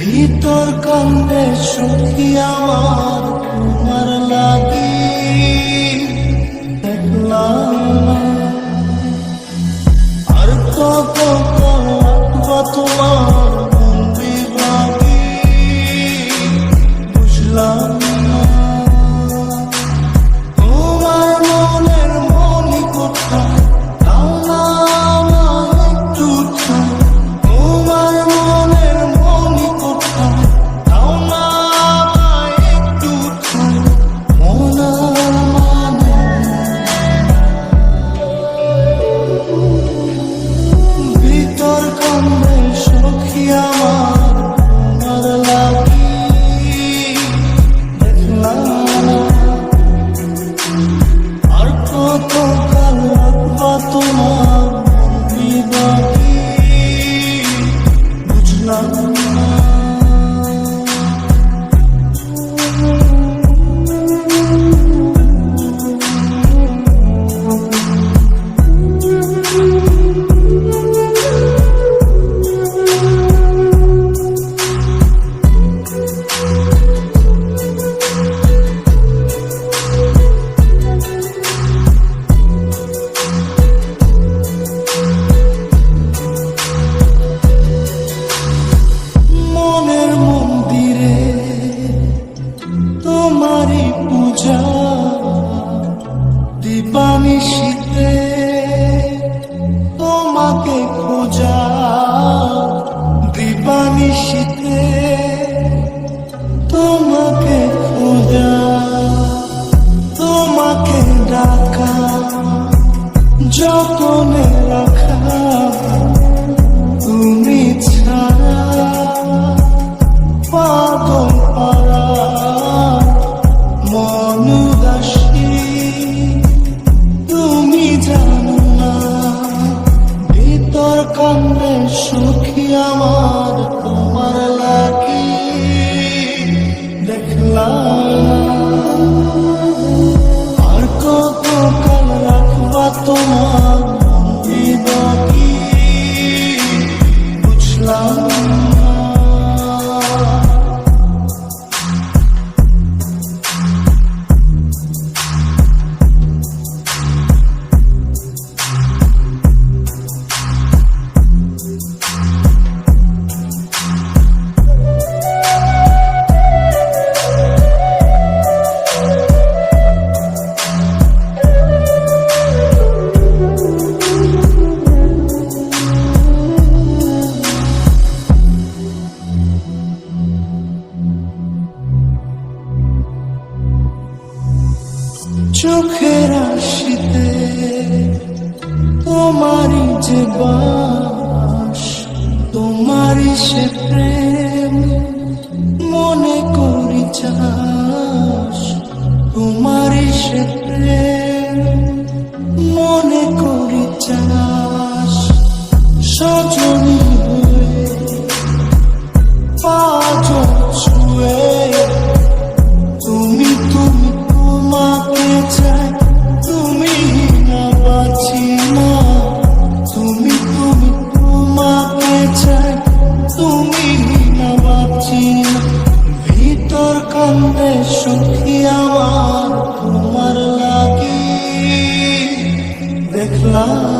ভিতর কান্দে সুখী আমার তোমার লাগে। chocolate. চোখের আশিতে তোমারই যে বাস তোমারই সে প্রেম মনে করি চাস তোমারই সে প্রেম হাসি ভিতর কান্দে সুখী আমার তোমার লাগি। দেখলাম